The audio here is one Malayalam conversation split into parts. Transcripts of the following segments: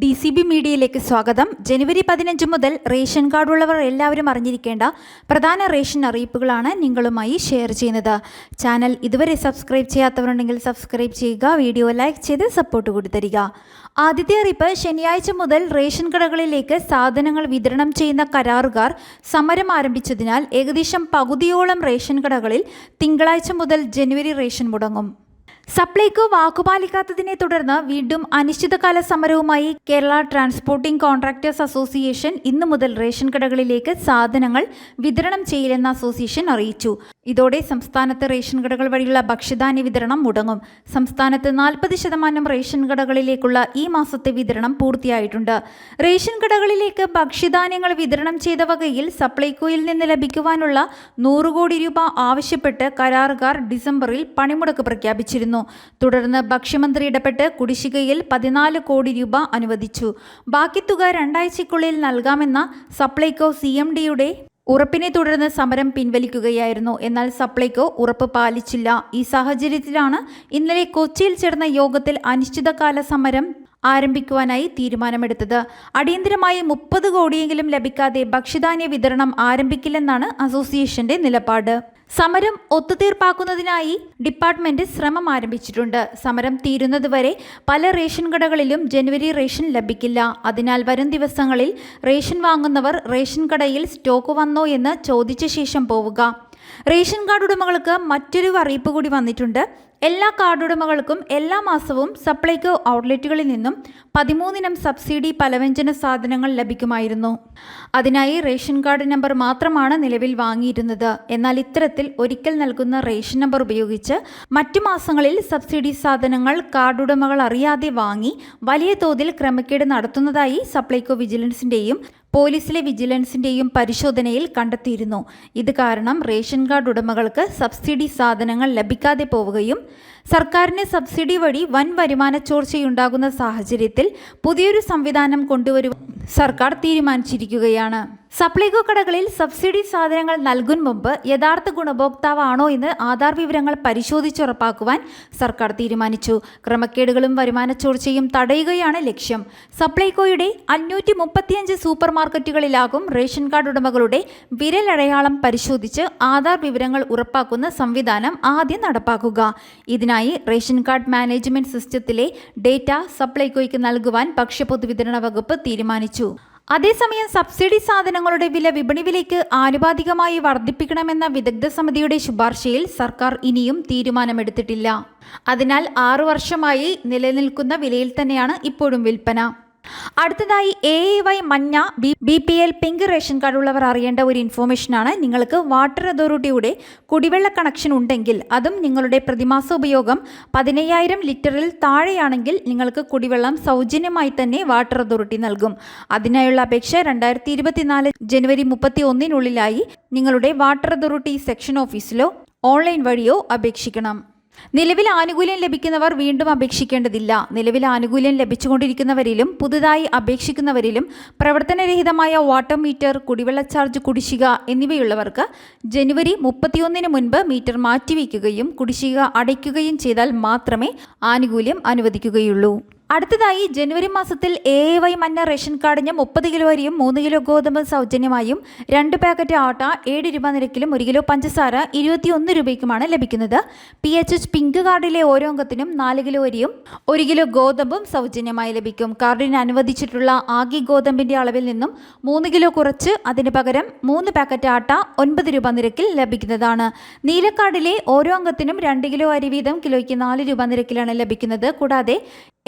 ഡി സി ബി മീഡിയയിലേക്ക് സ്വാഗതം. ജനുവരി പതിനഞ്ച് മുതൽ റേഷൻ കാർഡുള്ളവർ എല്ലാവരും അറിഞ്ഞിരിക്കേണ്ട പ്രധാന റേഷൻ അറിയിപ്പുകളാണ് നിങ്ങളുമായി ഷെയർ ചെയ്യുന്നത്. ചാനൽ ഇതുവരെ സബ്സ്ക്രൈബ് ചെയ്യാത്തവരുണ്ടെങ്കിൽ സബ്സ്ക്രൈബ് ചെയ്യുക വീഡിയോ ലൈക്ക് ചെയ്ത് സപ്പോർട്ട് കൂടി ആദ്യത്തെ അറിയിപ്പ് ശനിയാഴ്ച മുതൽ റേഷൻ കടകളിലേക്ക് സാധനങ്ങൾ വിതരണം ചെയ്യുന്ന കരാറുകാർ സമരം ആരംഭിച്ചതിനാൽ ഏകദേശം പകുതിയോളം റേഷൻ കടകളിൽ തിങ്കളാഴ്ച മുതൽ ജനുവരി റേഷൻ മുടങ്ങും. സപ്ലൈകോ വാക്കുപാലിക്കാത്തതിനെ തുടർന്ന് വീണ്ടും അനിശ്ചിതകാല സമരവുമായി കേരള ട്രാൻസ്പോർട്ടിംഗ് കോൺട്രാക്ടേഴ്സ് അസോസിയേഷൻ ഇന്നു മുതൽ റേഷൻ കടകളിലേക്ക് സാധനങ്ങൾ വിതരണം ചെയ്യില്ലെന്ന് അസോസിയേഷൻ അറിയിച്ചു. ഇതോടെ സംസ്ഥാനത്ത് റേഷൻ കടകൾ വഴിയുള്ള ഭക്ഷ്യധാന്യ വിതരണം മുടങ്ങും. സംസ്ഥാനത്ത് നാൽപ്പത് ശതമാനം റേഷൻ കടകളിലേക്കുള്ള ഈ മാസത്തെ വിതരണം പൂർത്തിയായിട്ടുണ്ട്. റേഷൻ കടകളിലേക്ക് ഭക്ഷ്യധാന്യങ്ങൾ വിതരണം ചെയ്ത വകയിൽ സപ്ലൈകോയിൽ നിന്ന് ലഭിക്കുവാനുള്ള നൂറ് കോടി രൂപ ആവശ്യപ്പെട്ട് കരാറുകാർ ഡിസംബറിൽ പണിമുടക്ക് പ്രഖ്യാപിച്ചിരുന്നു. തുടർന്ന് ഭക്ഷ്യമന്ത്രി ഇടപെട്ട് കുടിശ്ശികയിൽ പതിനാല് കോടി രൂപ അനുവദിച്ചു. ബാക്കി തുക രണ്ടാഴ്ചയ്ക്കുള്ളിൽ നൽകാമെന്ന സപ്ലൈകോ സി എം ഡിയുടെ ഉറപ്പിനെ തുടർന്ന് സമരം പിൻവലിക്കുകയായിരുന്നു. എന്നാൽ സപ്ലൈകോ ഉറപ്പ് പാലിച്ചില്ല. ഈ സാഹചര്യത്തിലാണ് ഇന്നലെ കൊച്ചിയിൽ ചേർന്ന യോഗത്തിൽ അനിശ്ചിതകാല സമരം ആരംഭിക്കുവാനായി തീരുമാനമെടുത്തത്. അടിയന്തരമായി മുപ്പത് കോടിയെങ്കിലും ലഭിക്കാതെ ഭക്ഷ്യധാന്യ വിതരണം ആരംഭിക്കില്ലെന്നാണ് അസോസിയേഷന്റെ നിലപാട്. സമരം ഒത്തുതീർപ്പാക്കുന്നതിനായി ഡിപ്പാർട്ട്മെന്റ് ശ്രമം ആരംഭിച്ചിട്ടുണ്ട്. സമരം തീരുന്നതുവരെ പല റേഷൻ കടകളിലും ജനുവരി റേഷൻ ലഭിക്കില്ല. അതിനാൽ വരും ദിവസങ്ങളിൽ റേഷൻ വാങ്ങുന്നവർ റേഷൻ കടയിൽ സ്റ്റോക്ക് വന്നോ എന്ന് ചോദിച്ച ശേഷം പോവുക. റേഷൻ കാർഡ് ഉടമകൾക്ക് മറ്റൊരു അറിയിപ്പ് കൂടി വന്നിട്ടുണ്ട്. എല്ലാ കാർഡ് ഉടമകൾക്കും എല്ലാ മാസവും സപ്ലൈകോ ഔട്ട്ലെറ്റുകളിൽ നിന്നും പതിമൂന്നിനം സബ്സിഡി പലവ്യഞ്ജന സാധനങ്ങൾ ലഭിക്കുമായിരുന്നു. അതിനായി റേഷൻ കാർഡ് നമ്പർ മാത്രമാണ് നിലവിൽ വാങ്ങിയിരുന്നത്. എന്നാൽ ഇത്തരത്തിൽ ഒരിക്കൽ നൽകുന്ന റേഷൻ നമ്പർ ഉപയോഗിച്ച് മറ്റു മാസങ്ങളിൽ സബ്സിഡി സാധനങ്ങൾ കാർഡ് ഉടമകൾ അറിയാതെ വാങ്ങി വലിയ തോതിൽ ക്രമക്കേട് നടത്തുന്നതായി സപ്ലൈകോ വിജിലൻസിന്റെയും പോലീസിലെ വിജിലൻസിന്റെയും പരിശോധനയിൽ കണ്ടെത്തിയിരുന്നു. ഇത് കാരണം റേഷൻ കാർഡ് ഉടമകൾക്ക് സബ്സിഡി സാധനങ്ങൾ ലഭിക്കാതെ പോവുകയും സർക്കാരിന് സബ്സിഡി വഴി വൻ വരുമാന ചോർച്ചയുണ്ടാകുന്ന സാഹചര്യത്തിൽ പുതിയൊരു സംവിധാനം കൊണ്ടുവരുവാൻ സർക്കാർ തീരുമാനിച്ചിരിക്കുകയാണ്. സപ്ലൈകോ കടകളിൽ സബ്സിഡി സാധനങ്ങൾ നൽകും മുമ്പ് യഥാർത്ഥ ഗുണഭോക്താവാണോ എന്ന് ആധാർ വിവരങ്ങൾ പരിശോധിച്ചുറപ്പാക്കുവാൻ സർക്കാർ തീരുമാനിച്ചു. ക്രമക്കേടുകളും വരുമാന ചോർച്ചയും തടയുകയാണ് ലക്ഷ്യം. സപ്ലൈകോയുടെ അഞ്ഞൂറ്റി മുപ്പത്തിയഞ്ച് സൂപ്പർ മാർക്കറ്റുകളിലാകും റേഷൻ കാർഡ് ഉടമകളുടെ വിരലടയാളം പരിശോധിച്ച് ആധാർ വിവരങ്ങൾ ഉറപ്പാക്കുന്ന സംവിധാനം ആദ്യം നടപ്പാക്കുക. ഇതിനായി റേഷൻ കാർഡ് മാനേജ്മെന്റ് സിസ്റ്റത്തിലെ ഡേറ്റ സപ്ലൈകോയ്ക്ക് നൽകുവാൻ ഭക്ഷ്യ പൊതുവിതരണ വകുപ്പ് തീരുമാനിച്ചു. അതേസമയം സബ്സിഡി സാധനങ്ങളുടെ വില വിപണി വിലയ്ക്ക് ആനുപാതികമായി വർദ്ധിപ്പിക്കണമെന്ന വിദഗ്ധ സമിതിയുടെ ശുപാർശയിൽ സർക്കാർ ഇനിയും തീരുമാനമെടുത്തിട്ടില്ല. അതിനാൽ ആറു വർഷമായി നിലനിൽക്കുന്ന വിലയിൽ തന്നെയാണ് ഇപ്പോഴും വിൽപ്പന. അടുത്തതായി എ വൈ മഞ്ഞ B B P L pink ration card ഉള്ളവർ അറിയേണ്ട ഒരു ഇൻഫോർമേഷനാണ് നിങ്ങൾക്ക് വാട്ടർ അതോറിറ്റിയുടെ കുടിവെള്ള കണക്ഷൻ ഉണ്ടെങ്കിൽ അതും നിങ്ങളുടെ പ്രതിമാസ ഉപയോഗം പതിനയ്യായിരം ലിറ്ററിൽ താഴെയാണെങ്കിൽ നിങ്ങൾക്ക് കുടിവെള്ളം സൗജന്യമായി തന്നെ വാട്ടർ അതോറിറ്റി നൽകും. അതിനായുള്ള അപേക്ഷ രണ്ടായിരത്തി ഇരുപത്തിനാല് ജനുവരി മുപ്പത്തി ഒന്നിനുള്ളിലായി നിങ്ങളുടെ വാട്ടർ അതോറിറ്റി സെക്ഷൻ ഓഫീസിലോ ഓൺലൈൻ വഴിയോ അപേക്ഷിക്കണം. നിലവിൽ ആനുകൂല്യം ലഭിക്കുന്നവർ വീണ്ടും അപേക്ഷിക്കേണ്ടതില്ല. നിലവിൽ ആനുകൂല്യം ലഭിച്ചുകൊണ്ടിരിക്കുന്നവരിലും പുതുതായി അപേക്ഷിക്കുന്നവരിലും പ്രവർത്തനരഹിതമായ വാട്ടർ മീറ്റർ കുടിവെള്ള ചാർജ് കുടിശ്ശിക എന്നിവയുള്ളവർക്ക് ജനുവരി മുപ്പത്തിയൊന്നിന് മുൻപ് മീറ്റർ മാറ്റിവെക്കുകയും കുടിശ്ശിക അടയ്ക്കുകയും ചെയ്താൽ മാത്രമേ ആനുകൂല്യം അനുവദിക്കുകയുള്ളൂ. അടുത്തതായി ജനുവരി മാസത്തിൽ എ വൈ മഞ്ഞ റേഷൻ കാർഡിന് മുപ്പത് കിലോ അരിയും മൂന്ന് കിലോ ഗോതമ്പ് സൗജന്യമായും രണ്ട് പാക്കറ്റ് ആട്ട ഏഴ് രൂപ നിരക്കിലും ഒരു കിലോ പഞ്ചസാര ഇരുപത്തിയൊന്ന് രൂപയ്ക്കുമാണ് ലഭിക്കുന്നത്. പി എച്ച് എച്ച് പിങ്ക് കാർഡിലെ ഓരോ അംഗത്തിനും നാല് കിലോ അരിയും ഒരു കിലോ ഗോതമ്പും സൗജന്യമായി ലഭിക്കും. കാർഡിന് അനുവദിച്ചിട്ടുള്ള ആകെ ഗോതമ്പിന്റെ അളവിൽ നിന്നും മൂന്ന് കിലോ കുറച്ച് അതിന് പകരം മൂന്ന് പാക്കറ്റ് ആട്ട ഒൻപത് രൂപ നിരക്കിൽ ലഭിക്കുന്നതാണ്. നീലക്കാർഡിലെ ഓരോ അംഗത്തിനും രണ്ട് കിലോ അരി വീതം കിലോയ്ക്ക് നാല് രൂപ നിരക്കിലാണ് ലഭിക്കുന്നത്. കൂടാതെ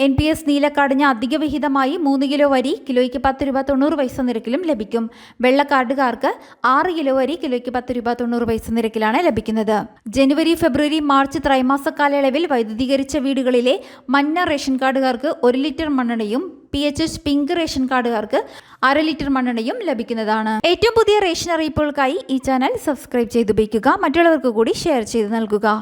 എൻ പി എസ് നീലക്കാർഡിന് അധിക വിഹിതമായി മൂന്ന് കിലോ വരി കിലോയ്ക്ക് പത്ത് രൂപ തൊണ്ണൂറ് പൈസ നിരക്കിലും ലഭിക്കും. വെള്ള കാർഡുകാർക്ക് ആറ് കിലോ വരി കിലോയ്ക്ക് പത്ത് രൂപ തൊണ്ണൂറ് പൈസ നിരക്കിലാണ് ലഭിക്കുന്നത്. ജനുവരി ഫെബ്രുവരി മാർച്ച് ത്രൈമാസ കാലയളവിൽ വൈദ്യുതീകരിച്ച വീടുകളിലെ മഞ്ഞ റേഷൻ കാർഡുകാർക്ക് ഒരു litre മണ്ണെണ്ണയും P H H pink ration കാർഡുകാർക്ക് അര ലിറ്റർ മണ്ണെണ്ണയും ലഭിക്കുന്നതാണ്. ഏറ്റവും പുതിയ റേഷൻ അറിയിപ്പുകൾക്കായി ഈ ചാനൽ സബ്സ്ക്രൈബ് ചെയ്തുപയോഗിക്കുക. മറ്റുള്ളവർക്ക് കൂടി ഷെയർ ചെയ്ത് നൽകുക.